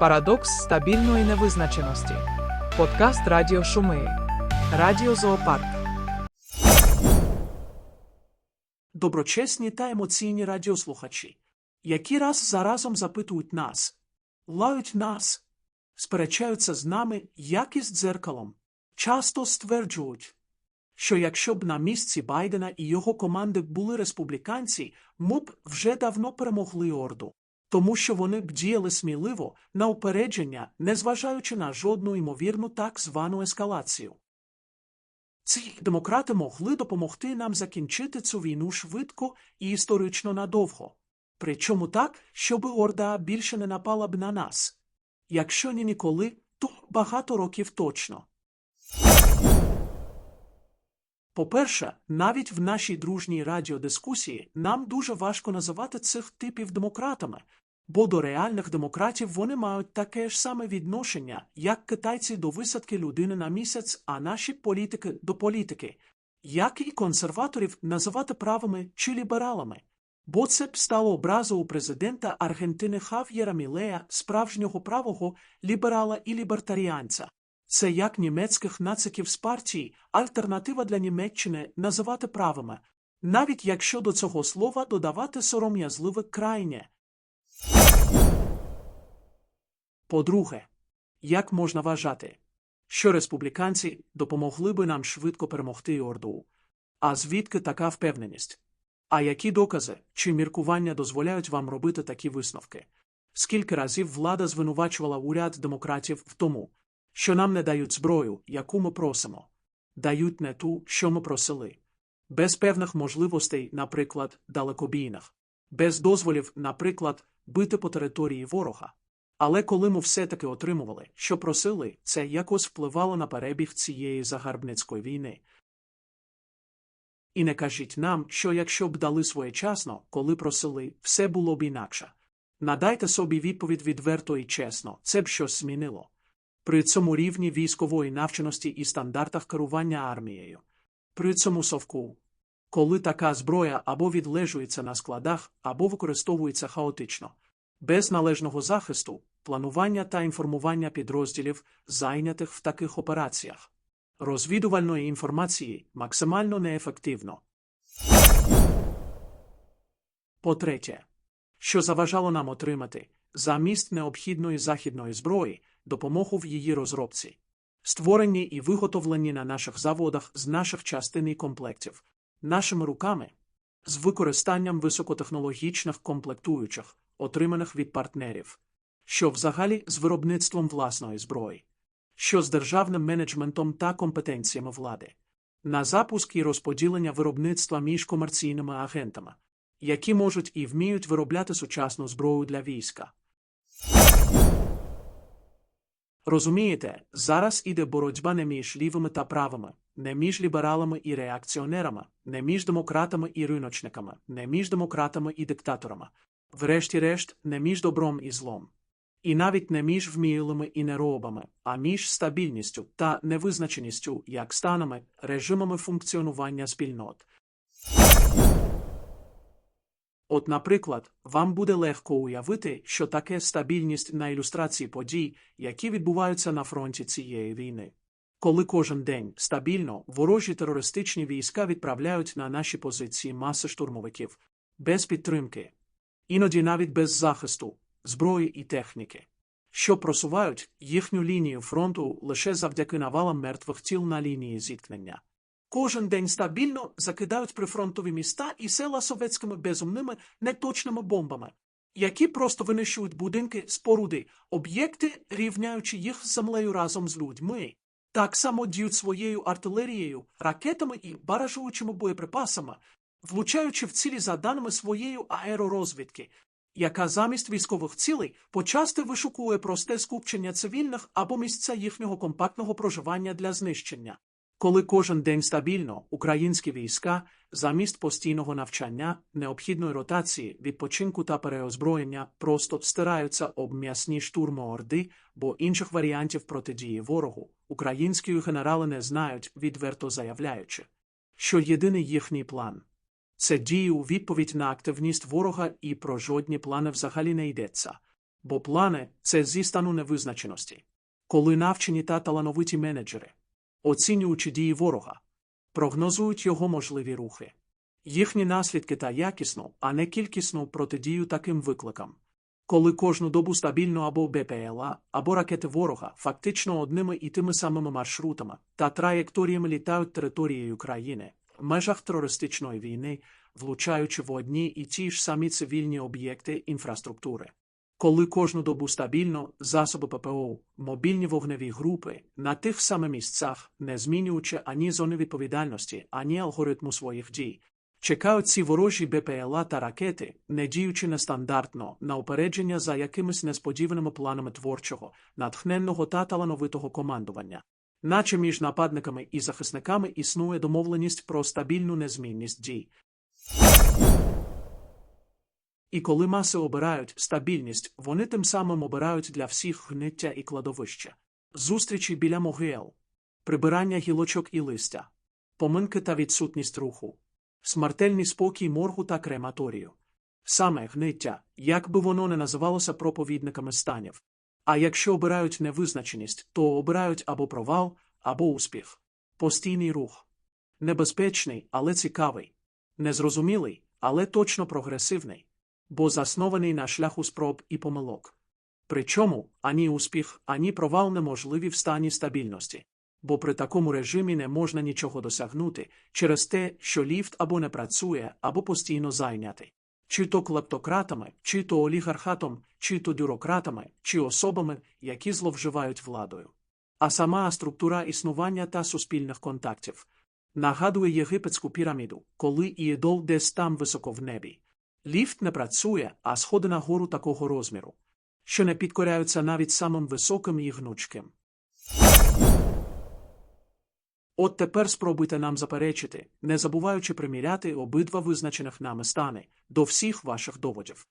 Парадокс стабільної невизначеності. Подкаст Радіо Шуми. Радіо Зоопарк. Доброчесні та емоційні радіослухачі, які раз за разом запитують нас, лають нас, сперечаються з нами, як із дзеркалом, часто стверджують, що якщо б на місці Байдена і його команди були республіканці, ми б вже давно перемогли Орду, тому що вони б діяли сміливо на упередження, незважаючи на жодну ймовірну так звану ескалацію. Ці демократи могли допомогти нам закінчити цю війну швидко і історично надовго. Причому так, щоб Орда більше не напала б на нас. Якщо ні ніколи, то багато років точно. По-перше, навіть в нашій дружній радіодискусії нам дуже важко називати цих типів демократами, бо до реальних демократів вони мають таке ж саме відношення, як китайці до висадки людини на місяць, а наші політики до політики, як і консерваторів називати правими чи лібералами. Бо це б стало образу у президента Аргентини Хав'єра Мілея, справжнього правого ліберала і лібертаріанця. Це як німецьких нациків з партії, альтернатива для Німеччини називати правими, навіть якщо до цього слова додавати сором'язливе крайнє. По-друге, як можна вважати, що республіканці допомогли би нам швидко перемогти Орду? А звідки така впевненість? А які докази чи міркування дозволяють вам робити такі висновки? Скільки разів влада звинувачувала уряд демократів в тому, що нам не дають зброю, яку ми просимо, дають не ту, що ми просили, без певних можливостей, наприклад, далекобійних, без дозволів, наприклад, бити по території ворога. Але коли ми все-таки отримували, що просили, це якось впливало на перебіг цієї загарбницької війни. І не кажіть нам, що якщо б дали своєчасно, коли просили, все було б інакше. Надайте собі відповідь відверто і чесно, це б щось змінило. При цьому рівні військової навченості і стандартах керування армією. При цьому совку. Коли така зброя або відлежується на складах, або використовується хаотично, без належного захисту, планування та інформування підрозділів, зайнятих в таких операціях, розвідувальної інформації максимально неефективно. По-третє, що заважало нам отримати замість необхідної західної зброї допомогу в її розробці, створенні і виготовленні на наших заводах з наших частин і комплектів, нашими руками, з використанням високотехнологічних комплектуючих, отриманих від партнерів, що взагалі з виробництвом власної зброї, що з державним менеджментом та компетенціями влади, на запуск і розподілення виробництва між комерційними агентами, які можуть і вміють виробляти сучасну зброю для війська. Розумієте, зараз іде боротьба не між лівими та правими, не між лібералами і реакціонерами, не між демократами і риночниками, не між демократами і диктаторами, врешті-решт, не між добром і злом. І навіть не між вмілими і неробами, а між стабільністю та невизначеністю як станами, режимами функціонування спільнот. От, наприклад, вам буде легко уявити, що таке стабільність на ілюстрації подій, які відбуваються на фронті цієї війни. Коли кожен день стабільно ворожі терористичні війська відправляють на наші позиції маси штурмовиків, без підтримки, іноді навіть без захисту, зброї і техніки, що просувають їхню лінію фронту лише завдяки навалам мертвих тіл на лінії зіткнення. Кожен день стабільно закидають прифронтові міста і села совєтськими безумними неточними бомбами, які просто винищують будинки, споруди, об'єкти, рівняючи їх з землею разом з людьми. Так само діють своєю артилерією, ракетами і баражуючими боєприпасами, влучаючи в цілі за даними своєї аеророзвідки, яка замість військових цілей почасти вишукує просте скупчення цивільних або місця їхнього компактного проживання для знищення. Коли кожен день стабільно українські війська замість постійного навчання, необхідної ротації, відпочинку та переозброєння просто стираються об м'ясні штурми Орди, бо інших варіантів протидії ворогу українські генерали не знають, відверто заявляючи, що єдиний їхній план це дії у відповідь на активність ворога і про жодні плани взагалі не йдеться. Бо плани це зі стану невизначеності. Коли навчені та талановиті менеджери, оцінюючи дії ворога, прогнозують його можливі рухи, їхні наслідки та якісну, а не кількісну протидію таким викликам. Коли кожну добу стабільно або БПЛА, або ракети ворога фактично одними і тими самими маршрутами та траєкторіями літають територією країни в межах терористичної війни, влучаючи в одні і ті ж самі цивільні об'єкти інфраструктури. Коли кожну добу стабільно засоби ППО, мобільні вогневі групи на тих самих місцях, не змінюючи ані зони відповідальності, ані алгоритму своїх дій, чекають ці ворожі БПЛА та ракети, не діючи нестандартно на упередження за якимись несподіваними планами творчого, натхненного та талановитого командування. Наче між нападниками і захисниками існує домовленість про стабільну незмінність дій. І коли маси обирають стабільність, вони тим самим обирають для всіх гниття і кладовище, зустрічі біля могил, прибирання гілочок і листя, поминки та відсутність руху, смертельний спокій моргу та крематорію. Саме гниття, як би воно не називалося проповідниками станів. А якщо обирають невизначеність, то обирають або провал, або успіх. Постійний рух. Небезпечний, але цікавий. Незрозумілий, але точно прогресивний бо заснований на шляху спроб і помилок. Причому ані успіх, ані провал неможливі в стані стабільності, бо при такому режимі не можна нічого досягнути через те, що ліфт або не працює, або постійно зайнятий. Чи то клептократами, чи то олігархатом, чи то бюрократами, чи особами, які зловживають владою. А сама структура існування та суспільних контактів нагадує єгипетську піраміду, коли ідол десь там високо в небі. Ліфт не працює, а сходи на гору такого розміру, що не підкоряються навіть самим високим і гнучким. От тепер спробуйте нам заперечити, не забуваючи приміряти обидва визначених нами стани до всіх ваших доводів.